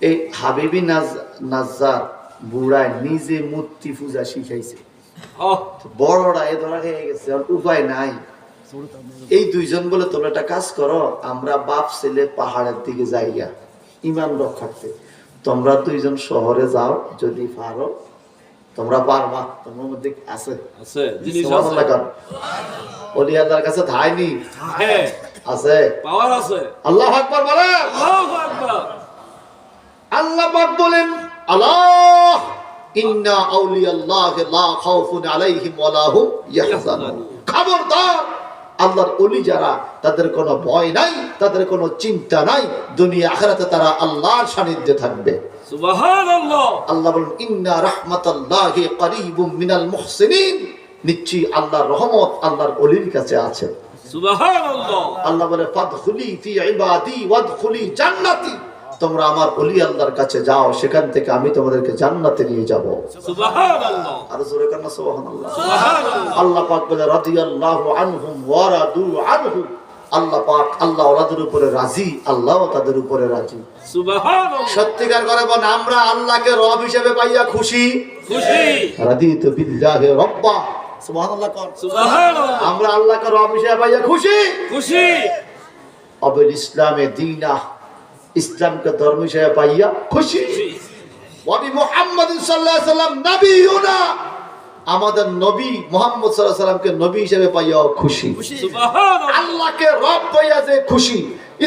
এই হাবিবি নাজ- নাজ্জার বুড়ায় নিজে মূর্তি পূজা শিখাইছে। বড়রা এ ধরা খেয়ে গেছে আর উপায় নাই। এই দুইজন বলে তোমরা একটা কাজ করো আমরা বাপ ছেলে পাহাড়ের দিকে যাইয়া ইমান রক্ষার্থে। তোমরা দুইজন শহরে যাও যদি পারো তোমরা পারবা। তোমার মধ্যে আছে। আছে জিনিস আছে। সুবহানাল্লাহ কর। অলি আল্লাহর কাছে ধাই নি হ্যাঁ। আছে। পাওয়ার আছে। আল্লাহ আকবার বলেন। আল্লাহু আকবার। আল্লাহ পাক বলেন আল্লাহ ইন্না আউলিয়াল্লাহ লা খাউফুন আলাইহিম ওয়া লা হুম ইয়াহজানুন। খবরদার আল্লাহর ওলি যারা তাদের কোনো ভয় নাই তাদের কোনো চিন্তা নাই দুনিয়া আখিরাতে তারা আল্লাহর সান্নিধ্যে থাকবে। সুবহানাল্লাহ। আল্লাহ বলেন ইন্না রাহমাতাল্লাহি করিবুম মিনাল মুহসিনিন। নিশ্চয়ই আল্লাহর রহমত আল্লাহর ওলির কাছে আছে। সুবহানাল্লাহ। আল্লাহ বলে ফাদখুলি ফি ইবাদি ওয়াদখুলি জান্নাতি। তোমরা আমার ওলি আল্লাহর কাছে যাও সেখান থেকে আমি তোমাদেরকে জান্নাতে নিয়ে যাব। আর জোরে কান্না সুবহানাল্লাহ। সুবহানাল্লাহ। আল্লাহ পাক বলে রাদিয়াল্লাহু আনহুম ওয়া রাদু আনহু। আল্লাহ পাক আল্লাহ উপরে রাজি আল্লাহও তাদের উপরে রাজি। সত্যিকার করে বলেন আমরা আল্লাহকে রব হিসেবে পাইয়া খুশি। খুশি। রাদিতু বিল্লাহি রব্বা। সুবহানাল্লাহ কর। সুবহানাল্লাহ। আমরা আল্লাহকে রব হিসেবে পাইয়া খুশি। খুশি। অবেল ইসলামে দিনা। ইসলামকে ধর্ম হিসেবে পাইয়া খুশি। আমাদের নবী মোহাম্মদ সাল্লামকে নবী হিসেবে খুশি। আল্লাহকে রব পাইয়া যে খুশি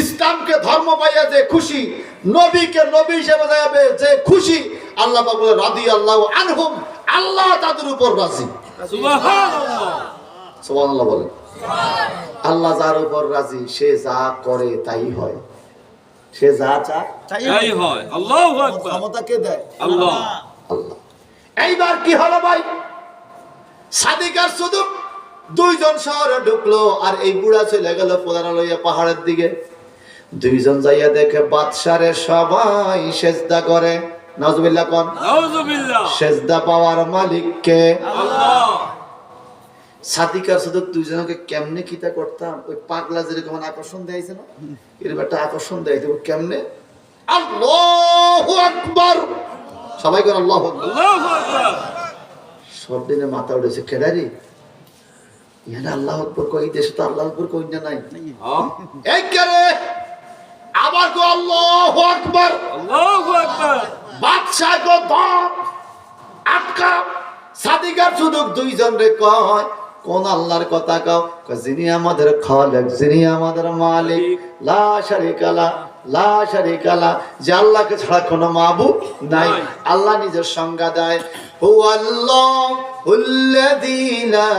ইসলামকে ধর্ম পাইয়া যে খুশি নবীকে নবী হিসেবে যাবে যে খুশি আল্লাহ বলে রাদিয়াল্লাহু আনহুম আল্লাহ তাদের উপর রাজি। সুবহানাল্লাহ। সুবহানাল্লাহ বলেন। আল্লাহ যার উপর রাজি সে যা করে তাই হয়। সে যা চায় তাই হয়। আল্লাহু ক্ষমতা কে দেয়। আল্লাহ। আল্লাহ। এইবার কি হলো ভাই? সাদিকার শুধু দুইজন শহরে ঢুকলো আর এই বুড়া চলে গেল প্রধান লইয়া পাহাড়ের দিকে। দুইজন যাইয়া দেখে বাদশারে সবাই সেজদা করে। নজবিল্লা কন। সেজদা পাওয়ার মালিককে। আল্লাহ। সাদিকার শুধু দুইজনকে কেমনে কিতা করতাম? ওই পাগলা যেরকম আকর্ষণ দেয়াইছে না? এরকম একটা আকর্ষণ দেয়াইছে ও কেমনে? আকবার! সবাই করে আল্লাহু সব দিনে মাথা উঠেছে কেডারি এখানে আল্লাহ আকবর কই দেশে তো আল্লাহ আকবর কই না নাই। হ্যাঁ? এই কেরে আবার গো আল্লাহ আকবর! আল্লাহু আকবার! বাদশাহ গো দম আটকা। সাদিকার সুযোগ দুইজন রে কয় কোন আল্লাহর কথা কাও যিনি আমাদের খালেক যিনি আমাদের মালিক লা শারিকালা লা শারিকালা যে আল্লাহকে ছাড়া কোনো মাবুদ নাই। আল্লাহ নিজের সংজ্ঞা দেয় হু আল্লাহ লা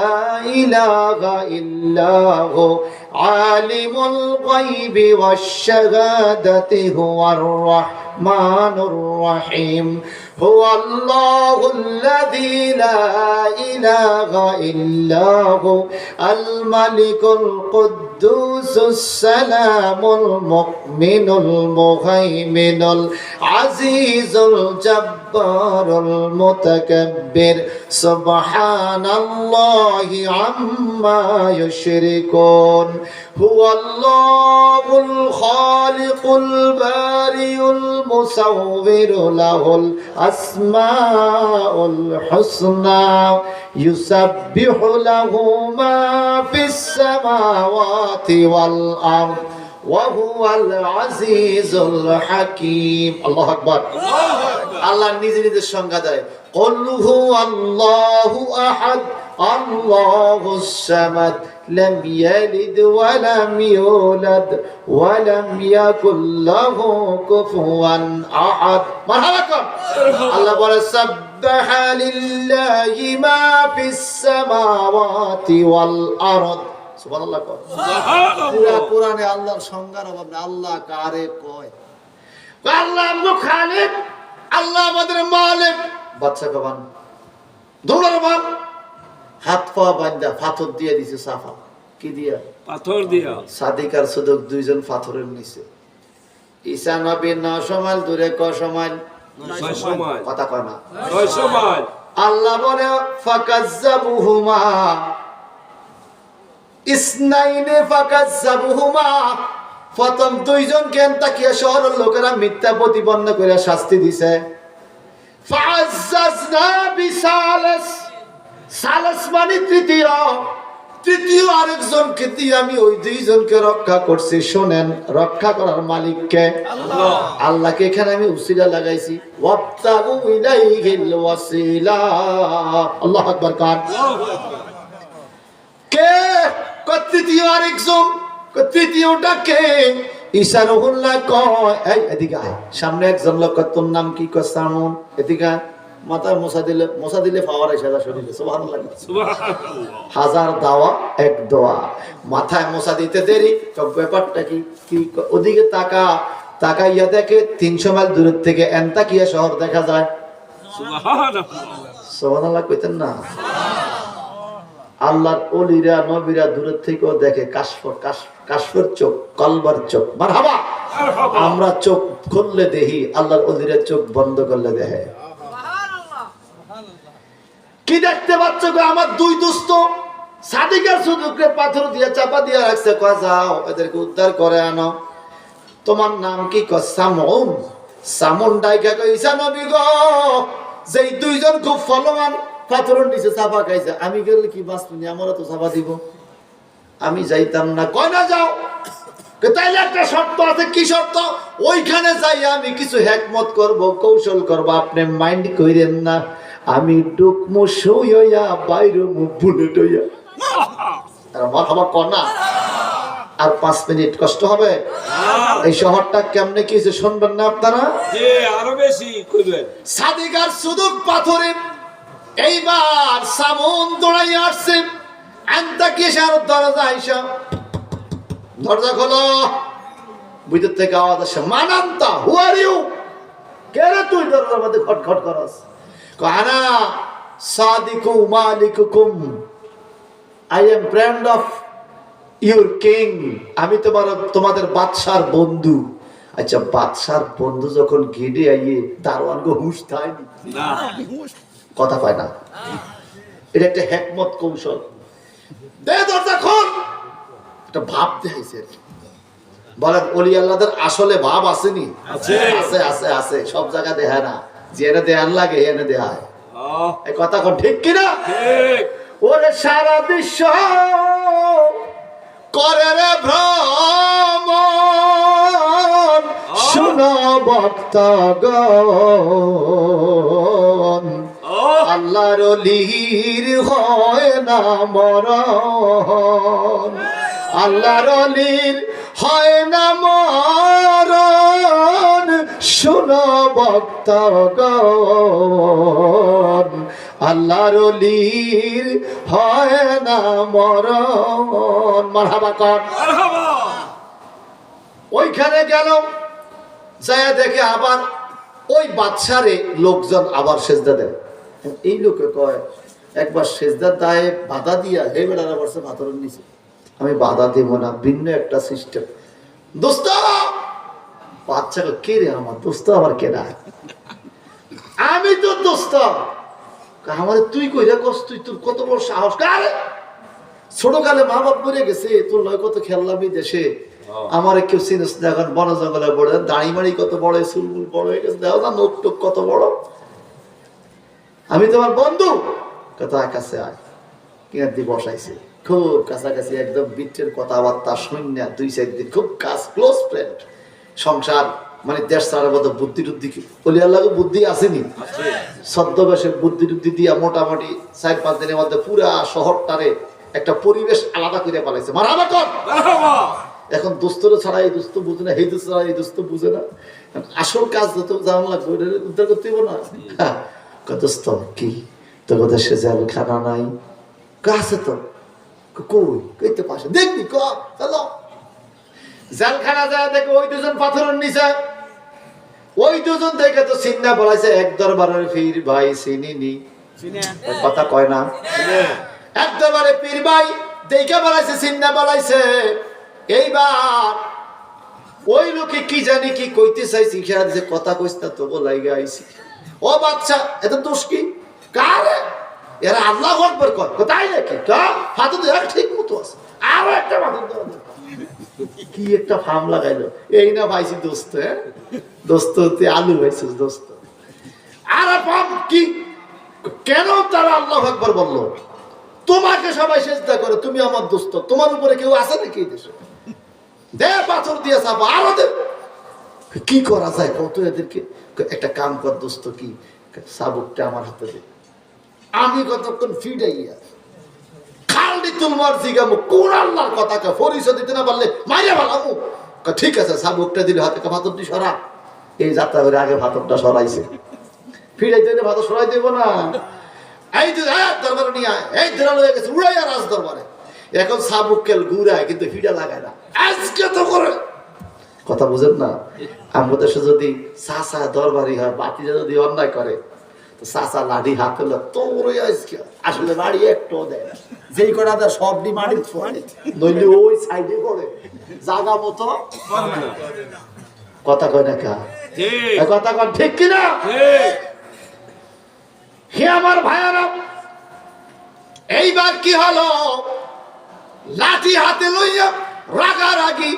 ইলাহা ইল্লা হু আলিমুল গায়বি ওয়াশ শাহাদাতি হুয়ার রাহমানুর রাহিম। হুয়াল্লাহুল লাযী লা ইলাহা ইল্লা হু আল মালিকুল কুদ্দুসুস সালামুল মুমিনুল মুহাইমিনুল আজিজুল জাব্বার। الجبار المتكبر سبحان الله عما يشركون هو الله الخالق البارئ المصور له الأسماء الحسنى يسبح له ما في السماوات والأرض আল্লাহ নিজে নিজের সংজ্ঞা দেয়। কল্লুহু আল্লাহু আহাদ আল্লাহু সামাদ লাম ইয়ালিদ ওয়া লাম ইউলাদ, ওয়া লাম ইয়াকুল লাহু কুফুয়ান আহাদ। মারহাবা আল্লাহ বলে, সাব্বাহা লিল্লাহি মা ফিস সামাওয়াতি ওয়াল আরদ আল্লাহ কর। পুরা কোরআনে আল্লাহর সংজ্ঞার অভাব নেই। আল্লাহ কারে কয়? আল্লাহ আমগো খালিক আল্লাহ আমাদের মালিক। বাচ্চা কবান দৌড়ার বাপ। হাত পা বান্ধা পাথর দিয়ে দিছে সাফা। কি দিয়া? পাথর দিয়া। সাদিকার সুদক দুইজন পাথরের নিচে। ঈসা নবীর নশো মাইল দূরে মাইল কথা কয় না। আল্লাহ বলে ফাকাজ্জাবুহুমা। ইসনাইনে ফাকাজ্জাবুহুমা প্রথম দুইজন জ্ঞান তাকিয়া শহরের লোকেরা মিথ্যা প্রতিপন্ন করে শাস্তি দিছে। ফাআজ্জাজনা বিসালাস। সালাস মানে তৃতীয়। তৃতীয় আরেকজনকে দিয়ে আমি ওই দুইজনকে রক্ষা করছি শোনেন রক্ষা করার মালিককে। আল্লাহকে এখানে আমি উসিলা লাগাইছি। আল্লাহু আকবার কার? কে ক- তৃতীয় আরেকজন তৃতীয়টা কে? ইসারুল্লাহ কয় এই এদিকে আয়। সামনে একজন লোক তোর নাম কি? কয় সামন। এদিকে দিলে দিলে পাওয়ার শরীরে। হাজার দাওয়া এক দোয়া। মাথায় দিতে দেরি তো ব্যাপারটা কি? কি ওদিকে তাকা তাকাইয়া দেখে তিনশো মাইল দূরের থেকে এন্তাকিয়া শহর দেখা যায়। সোহানাল্লাহ কইতেন না। আল্লাহর অলিরা, নবীরা দূরের থেকেও দেখে কাশফর কাশফর চোখ, কলবার চোখ। মারহাবা। আমরা চোখ খুললে দেখি, আল্লাহর অলিরা চোখ বন্ধ করলে দেখে। কি দেখতে পাচ্ছ আমার দুই দুস্থ সাদিকার সুদুকে পাথর দিয়ে চাপা দিয়ে রাখছে। কয়, যাও, এদেরকে উদ্ধার করে আনো। তোমার নাম কি? সামন সামন ডাইকা কই ঈসা নবী গো, যেই দুইজন খুব ফলবান পাথরের নিচে চাপা খাইছে। আমি গেলে কি বাঁচবনি আমারও তো চাপা দিব। আমি যাইতাম না। কয় না যাও। তাইলে একটা শর্ত আছে। কি শর্ত? ওইখানে যাই আমি কিছু হ্যাকমত করব কৌশল করব। আপনি মাইন্ড কইরেন না। আমি ডুকমু সইয়া বাইরে মু বুলেট হইয়া। আর মাথাবা কনা আর পাঁচ মিনিট কষ্ট হবে? এই শহরটা কেমনে কি হয়েছে শুনবেন না আপনারা? আরও বেশি সাদিকার সুদুক পাথরে এইবার সামন দৌড়াই আসছে। আন্তা কিসার দরজা আইসা? দরজা খোলো। ভিতর থেকে আওয়াজ আসে মানান্তা হু আর ইউ কে রে তুই? দরজার মধ্যে খটখট করস। কানা সাদিকু মালিকুকুম। I am brand of your king আমি তোমার তোমাদের বাদশার বন্ধু। আচ্ছা বাদশার বন্ধু যখন গেডে আইয়ে দারোয়ান গো হুশ থায়নি? না। কথা পায় না। এটা একটা হ্যাকমত কৌশল। দে দরজা খোল। একটা ভাব দেখাইছে। আর বলেন অলি আল্লাহদের আসলে ভাব আসেনি? আছে। আছে আছে সব জায়গা দেখায় না। যে এনে দেয়ার লাগে এনে দেখায়। আহ, এই কথা কোন ঠিক কিনা? ওরে সারা বিশ্ব করে রে ভ্রমণ। শুনো ভক্তগণ আহ, আল্লাহর অলির হয় না মরণ। আল্লাহর অলির হয় না মরণ। শুনো ভক্তগণ আল্লাহর অলির হয় না মরণ। মারহাবা কর। ওইখানে গেল যায় দেখে আবার ওই বাদশারে লোকজন আবার সেজদা দেয়। এই লোকে কয় একবার সেজদার দায়ে বাধা দিয়া হে বেড়ারা বসে পাথরের নিচে। আমি বাধা দেব না ভিন্ন একটা সিস্টেম দোস্ত বাচ্চাকে কে রে আমার? দোস্ত আমার কেনা আমি তো দোস্ত। আমার তুই কইরা কস তুই তোর কত বড় সাহস? কারে ছোট কালে মা বাপ মরে গেছে তোর লয় কত খেললামই দেশে। আমার কেউ চিনিস না এখন বন জঙ্গলে বড় দাড়ি মাড়ি কত বড় চুলমুল বড় হয়ে গেছে। দেখো না নোক টোক কত বড়। আমি তোমার বন্ধু। কত কাছে আয়। দিয়ে বসাইছে। খুব কাছাকাছি একদম বিটের কথাবার্তা শূন্য দুই চার দিন খুব কাজ ক্লোজ ফ্রেন্ড সংসার মানে দেশ ছাড়ার মতো বুদ্ধি টুদ্ধি বলি আল্লাহ বুদ্ধি আসেনি? ছদ্মবেশের বুদ্ধি টুদ্ধি দিয়া মোটামুটি চার পাঁচ দিনের মধ্যে পুরা শহরটারে একটা পরিবেশ আলাদা করে পালাইছে মারাবা কর! এখন দুস্তরে ছাড়া এই দুস্ত বুঝে না এই দুস্ত ছাড়া এই দুস্ত বুঝে না। আসল কাজ যত জানা লাগবে উদ্ধার করতে না। কয়, কি তোর দেশে জেলখানা নাই কয়, আছে তো কই কইতে পাশে দেখবি ক চলো জেলখানা যায় দেখে ওই দুজন পাথরের নিচে ওই দুজন দেখে তো চিন্তা বলাইছে এক দরবারের ফির ভাই চিনিনি কথা কয় না এক দরবারে পীর ভাই দেখে বলাইছে চিন্তা বলাইছে এইবার ওই লোকে কি জানি কি কইতে চাইছি কথা কইস না তো বলাই আইছি ও বাচ্চা, এত দোষ কি? কারে? এরা আল্লাহ আকবর কর কোথায় নাকি? হাতে তো এক ঠিক মতো আছে। আরও একটা মাথা দেওয়া কি একটা ফার্ম লাগাইলো? এই না ভাইছি দোস্ত হ্যাঁ? দোস্ত তুই আলু পাইছিস দোস্ত। আর ফার্ম কি? কেন তারা আল্লাহ একবার বলল? তোমাকে সবাই চেষ্টা করে, তুমি আমার দোস্ত। তোমার উপরে কেউ আছে নাকি দেশে? দে পাথর দিয়ে চাপা আরও দে। কি করা যায় কত এদেরকে? একটা কাম কর দোস্ত, কি? সাবুকটা আমার হাতে দে। আমি কতক্ষণ ফিডাইয়া খালদি তুলমার জিগামু কোন আল্লাহর কথাকে পরিচয় দিতে না পারলে মাইরে ভালামু ঠিক আছে, সাবুকটা দিলে হাতে ভাতরটি সরা এই যাত্রা করে আগে ভাতরটা সরাইছে। ফিরাইতে হলে ভাতর সরাই দেবো না। এই যে দরবারে নিয়ে আয়। এই ধরা লয়ে গেছে, উড়াইয়া রাজ দরবারে। এখন সাবুক কেল ঘুরায়, কিন্তু ফিডা লাগায় না। আজকে তো করে কথা বুঝেন না? আমাদের দেশে যদি চাষা দরবারি হয় বাতিজা যদি অন্যায় করে তো চাষা লাঠি হাত হলো তোর আজকে। আসলে বাড়ি একটু দেয় যেই কটা দেয় সব ডি ছোঁয়ালে নইলে ওই সাইডে করে জাগা মতো কথা কয় না কা? কথা কন ঠিক কিনা? হে আমার ভাইয়ারা এইবার কি হলো? লাঠি হাতে লইয়া রাগারাগি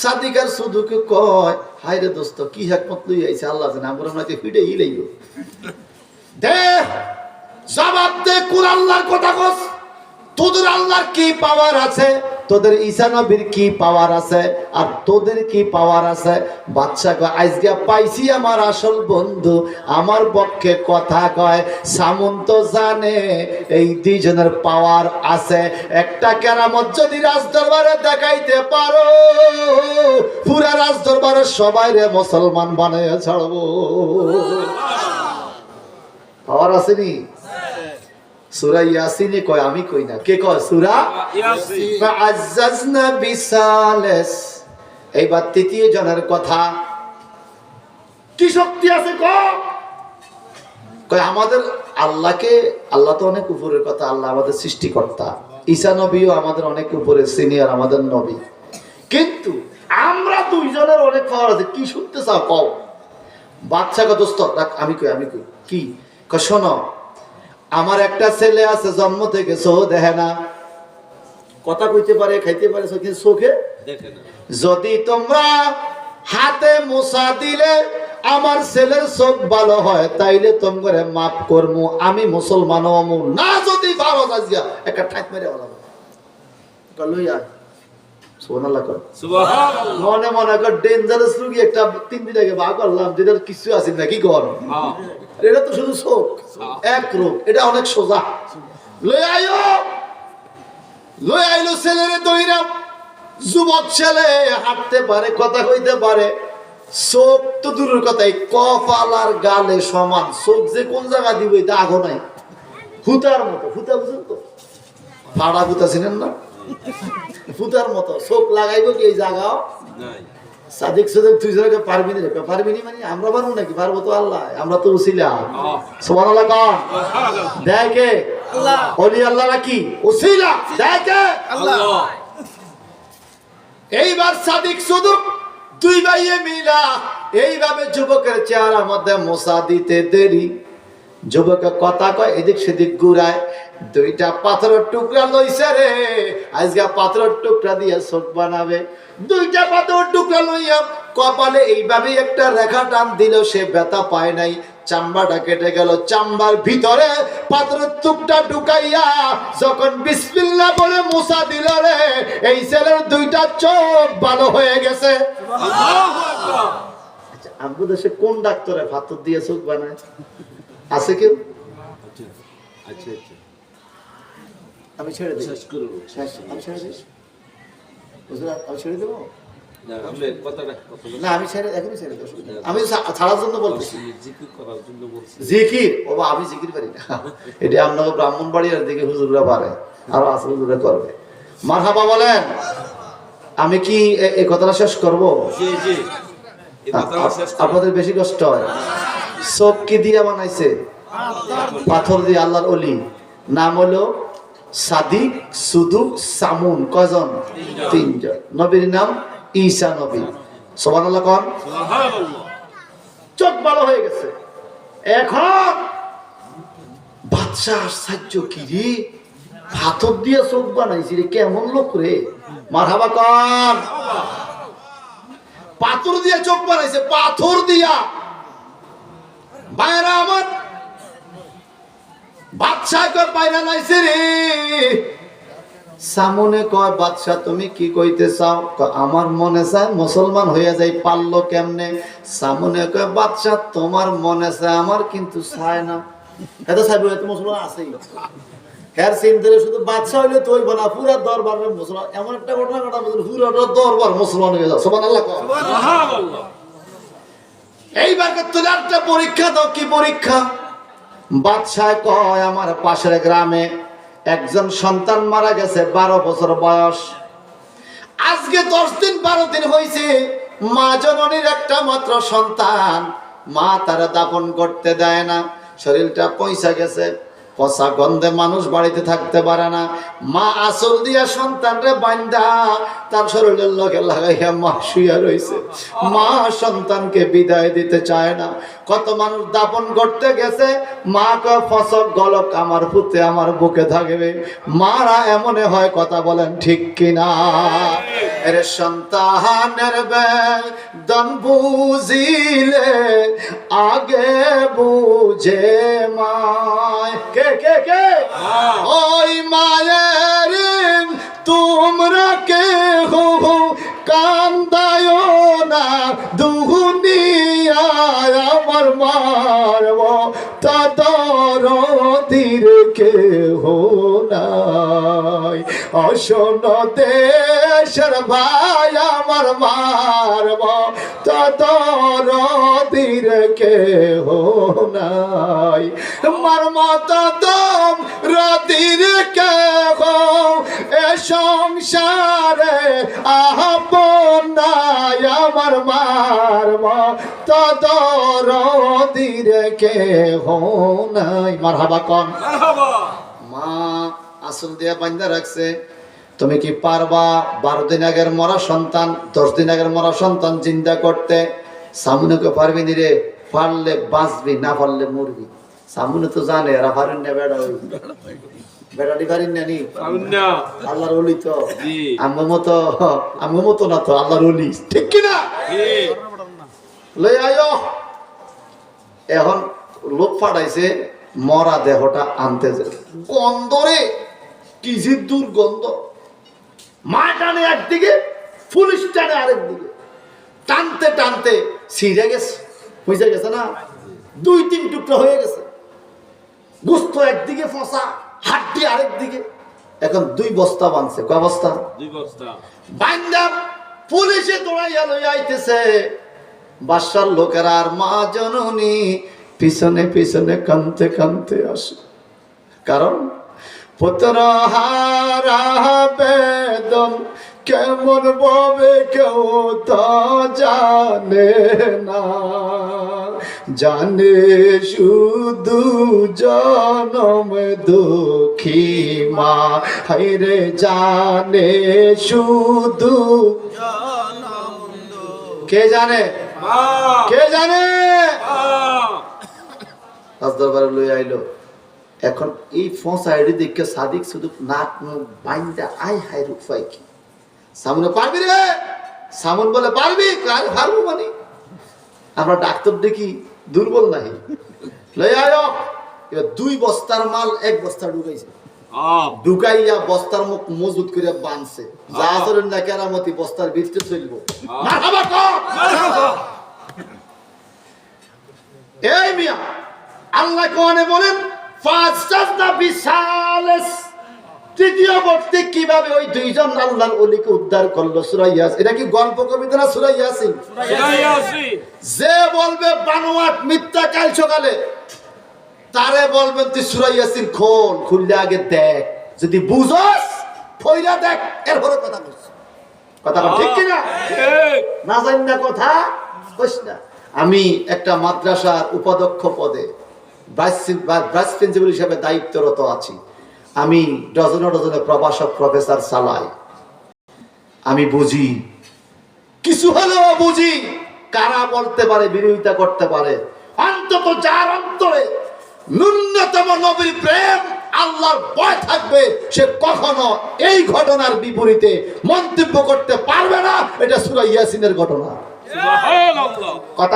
সাদিকার শুধুকে কয় হায় রে দোস্ত, কি হেকমত লই আইছে? আল্লাহ জানে, আমরা নাকি ফিটে ইলাইব দে, জবাব দে, কোন আল্লাহর কথা কস? তোদের আল্লাহর কি পাওয়ার আছে? তোদের ঈসা নবীর কি পাওয়ার আছে? আর তোদের কি পাওয়ার আছে? বাচ্চা কয় আজকে পাইছি আমার আসল বন্ধু, আমার পক্ষে কথা কয় সামন্ত জানে, এই দুইজনের পাওয়ার আছে। একটা কেরামত যদি রাজদরবারে দেখাইতে পারো, পুরা রাজদরবারে সবাই রে মুসলমান বানিয়ে ছাড়বো। পাওয়ার আসেনি সুরা ইয়াসিনে কয় আমি কই না? কে কয়? সুরা ইয়াসিন। বিসালেস। এইবার তৃতীয় জনের কথা। কি শক্তি আছে কয় আমাদের আল্লাহকে আল্লাহ তো অনেক উপরের কথা আল্লাহ আমাদের সৃষ্টিকর্তা। ঈসা নবীও আমাদের অনেক উপরে সিনিয়র আমাদের নবী। কিন্তু আমরা দুইজনের অনেক পাওয়ার আছে। কি শুনতে চাও কও? বাচ্চাকে দোস্ত রাখ আমি কই আমি কই। কি? শোনো আমার একটা ছেলে আছে, জন্ম থেকে সো দেখে না। কথা কইতে পারে, খাইতে পারে কিন্তু না। যদি তোমরা হাতে মোসা দিলে আমার ছেলের চোখ ভালো হয়, তাইলে তোমরা মাফ করমু, আমি মুসলমান না যদি ভালো একটা ঠাইত মেরে বলা লই আয় সোনাল্লাহ কর সুবহানাল্লাহ মনে মনে কর ডেঞ্জারাস রুগী একটা তিন দিন আগে বা করলাম যেটার কিছু আছে নাকি হ্যাঁ। এটা তো শুধু চোখ এক রোগ এটা অনেক সোজা। লই আইও। লই আইলো ছেলেরে দইরা। যুবক ছেলে হাঁটতে পারে কথা কইতে পারে। চোখ তো দূরের কথা এই কপাল আর গালে সমান। চোখ যে কোন জায়গা দিব এটা আগো নাই। হুতার মতো ফুতা বুঝুন তো? ফাড়া ফুতা ছিলেন না? ফুতার মতো চোখ লাগাইব কি এই জায়গাও? সাদিক সাদিক তুই যাকে পারবি না পারবি নি মানে আমরা পারব নাকি? পারব তো আল্লাহ আমরা তো উছিলাম হ্যাঁ সুবহানাল্লাহ কন। দেয় কে? অলি আল্লাহ নাকি উছিলা দেয় কে? আল্লাহ। এইবার সাদিক শুধু দুই ভাইয়ে মিলা। এইভাবে যুবকের চেহারার মধ্যে মশা দিতে দেরি। যুবকে কথা কয় এদিক সেদিক ঘুরায়। দুইটা পাথরের টুকরা লইছে রে। আজকে পাথরের টুকরা দিয়ে চোখ বানাবে। দুইটা পাথরের টুকরা লইয়া কপালে এইভাবে একটা রেখা টান দিল, সে ব্যথা পায় নাই। চাম্বাটা কেটে গেল চাম্বার ভিতরে পাথরের টুকটা ঢুকাইয়া যখন বিসমিল্লাহ বলে মুসা দিল রে, এই ছেলের দুইটা চোখ ভালো হয়ে গেছে। আকবার আচ্ছা কোন ডাক্তারে পাথর দিয়ে চোখ বানায়? আছে কেউ? আচ্ছা আচ্ছা। আমি ছেড়ে শেষ করব আমি ছেড়ে দিই। আমি ছেড়ে দেবো? না আমি ছেড়ে এখনই ছেড়ে দেবো। আমি ছাড়ার জন্য বলতেছি। জিকির করার জন্য বলছি। জিকির? ও আমি জিকির পারি না। এটা আপনাকে ব্রাহ্মণ বাড়ি আর দিকে হুজুররা পারে আর আসল করবে। মারহাবা বলেন আমি কি এই কথাটা শেষ করব? জি জি। এই কথাটা শেষ করব। আপনাদের বেশি কষ্ট হয়। চোখ কি দিয়ে বানাইছে? পাথর দিয়ে আল্লাহর অলি। নাম হলো সাদিক, সুদুক, সামুন, কজন? তিনজন। নবীর নাম ঈসা নবী। সোমান আল্লাহ কন চোখ ভালো হয়ে গেছে। এখন বাদশাহ আশ্চর্য কি রে? পাথর দিয়ে চোখ বানাইছি রে, কেমন লোক রে? মারহাবা কন। পাথর দিয়ে চোখ বানাইছে, পাথর দিয়া। বাইরা বাদশাহ কয় রে। সামনে কয় বাদশাহ তুমি কি কইতে চাও আমার মনে চায় মুসলমান হইয়া যাই পারল কেমনে? সামনে কয় বাদশাহ তোমার মনে চায় আমার কিন্তু চায় না। এত এত মুসলমান আছেই। হ্যার শুধু বাদশাহ হইলে তো হইব না পুরা দরবার মুসলমান। এমন একটা ঘটনা ঘটা পুরা দরবার মুসলমান হয়ে যাও সমান আল্লাহ কয়। সুবহানাল্লাহ। এইবার তোর একটা পরীক্ষা দাও কি পরীক্ষা? বাদশাহ কয়, আমার পাশের গ্রামে একজন সন্তান মারা গেছে, বারো বছর বয়স। আজকে দশ দিন, বারো দিন হয়েছে মা জননীর একটা মাত্র সন্তান। মা তারা দাপন করতে দেয় না, শরীরটা পয়সা গেছে। পচা গন্ধে মানুষ বাড়িতে থাকতে পারে না। মা আসল দিয়া সন্তানরে বান্দা, তার শরীরের লোকে লাগাইয়া মা শুয়া রয়েছে মা সন্তানকে বিদায় দিতে চায় না। কত মানুষ দাপন করতে গেছে, মা কে ফসক গলক আমার পুতে আমার বুকে থাকবে। মারা এমনে হয় কথা বলেন ঠিক কিনা? এর সন্তানের বেদন বুঝিলে আগে বুঝে মায় কে কে? ওই মায়ের তোমরা কে হো কান্দায় না দুহুনিয়ায় আমার মারব। তাদর তীর কে হো নাই। অশোন দেশের ভাই আমার মারব। তাদর তীর কে হো নাই মারম তদম রতির কে হো এ সংসারে নাই। আমার মারব তদর তীর কে হো নাই। মার হাবা কন মা আসল দিয়া বান্ধা রাখছে। তুমি কি পারবা? বারো দিন আগের মরা সন্তান দশ দিন আগের মরা সন্তান চিন্তা করতে। সামুনেকে পারবি নি রে পারলে বাঁচবি না পারলে মরবি। সামুনে তো জানে এরা পারেন না বেড়া ওই। পারেন না নি? আল্লাহর অলি তো। জি। মতো আঙ্গ মতো না তো আল্লাহর অলি ঠিক কিনা লই আয়ো। এখন লোক পাঠাইছে মরা দেহটা আনতে যে। গন্ধ রে কি যে দুর্গন্ধ। মা টানে একদিকে পুলিশ টানে আরেকদিকে। টানতে টানতে ছিঁড়ে গেছে বুঝে গেছে না? দুই তিন টুকরা হয়ে গেছে। গুস্ত একদিকে ফসা হাড্ডি আরেকদিকে এখন দুই বস্তা বানছে ক বস্তা? দুই বস্তা। বান্দা পুলিশে দৌড়াইয়া লই আইতেছে। বাসার লোকেরা আর মা জননী পিছনে পিছনে কানতে কানতে আসে। কারণ পুত্র হারা বেদন কেমন ভাবে কেউ তা জানে না। জানে শুধু জনম দুঃখী মা। হাইরে জানে শুধু কে জানে? কে জানে? মা। রাজ দরবারে লই আইলো। এখন এই ফোঁস আইডি দেখে সাদিক শুধু নাক মুখ বাইন্দা আই হাই রূপাই কি? সামনে পারবি রে? সামন বলে পারবি? কার পারব মানে? আমরা ডাক্তার দেখি দুর্বল নাই লই আয়ো এবার দুই বস্তার মাল এক বস্তা ঢুকাইছে। ঢুকাইয়া বস্তার মুখ মজবুত করে বানছে। যা না কেরামতি বস্তার ভিতরে চলবো। এই মিয়া আল্লাহ কোরআনে বলেন বিসালেস তৃতীয় বর্তে কীভাবে ওই দুইজন আল্লাহর ওলিকে উদ্ধার করল? সূরা এটা কি গল্প কবিতা না সূরা ইয়াসিন? সুরাই ইয়াসিন। যে বলবে বানোয়াট মিথ্যা কাল সকালে তারে বলবেন তুই সূরা খোল খুললে আগে দেখ। যদি বুঝস ফইরা দেখ। এরপরে কথা বলছ। কথা ঠিক না জানি না কথা কইস না। আমি একটা মাদ্রাসার উপাধ্যক্ষ পদে ভাইস প্রিন্সিপাল হিসেবে দায়িত্বরত আছি। আমি ডজনে ডজনে প্রভাষক প্রফেসর চালাই আমি বুঝি কিছু হলেও বুঝি কারা বলতে পারে বিরোধিতা করতে পারে। অন্তত যার অন্তরে ন্যূনতম নবীর প্রেম আল্লাহর ভয় থাকবে সে কখনো এই ঘটনার বিপরীতে মন্তব্য করতে পারবে না। এটা সুরা ইয়াসিনের ঘটনা। কথা